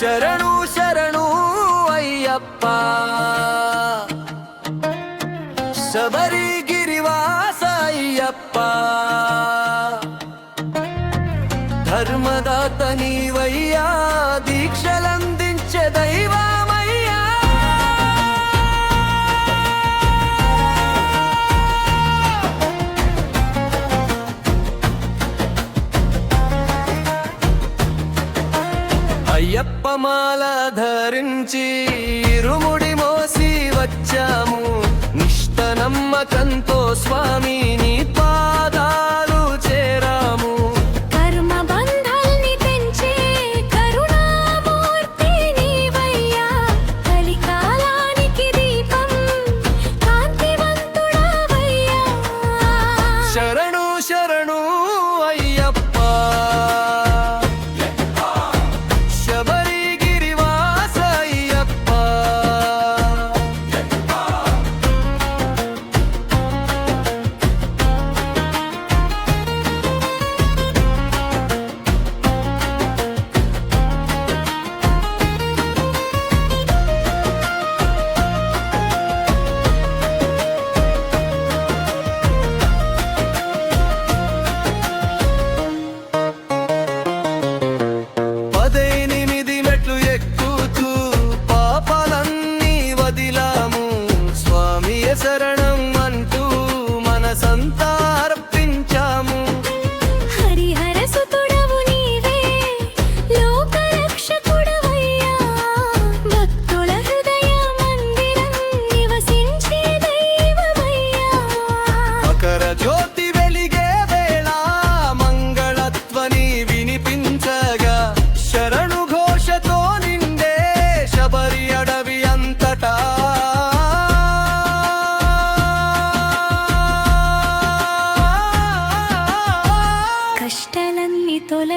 ಶರಣು ಶರಣು ಅಯ್ಯಪ್ಪ. ಶಬರಿಗಿರಿವಾಸ ಅಯ್ಯಪ್ಪ. ಧರ್ಮದಾತ ನೀವಯ್ಯ ದೀಕ್ಷಲಂದ అయ్యప్ప మాల ధరించి ఇరుముడి మోసి వచ్చాము. నిష్ట నమ్మకంతో స్వామి నీ పాదాలు చేరాము. కర్మ బంధాల్ని తెంచే కరుణామూర్తి నీవయ్యా. కలికాలానికి దీపం కాంతివంతుడవయ్యా. శరణు శరణు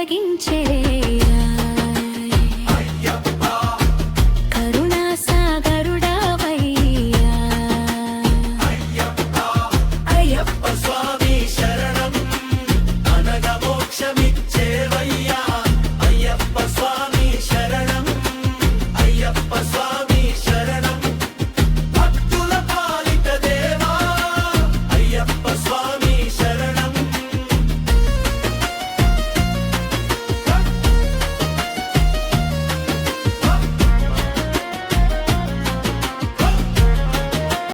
తొలగించే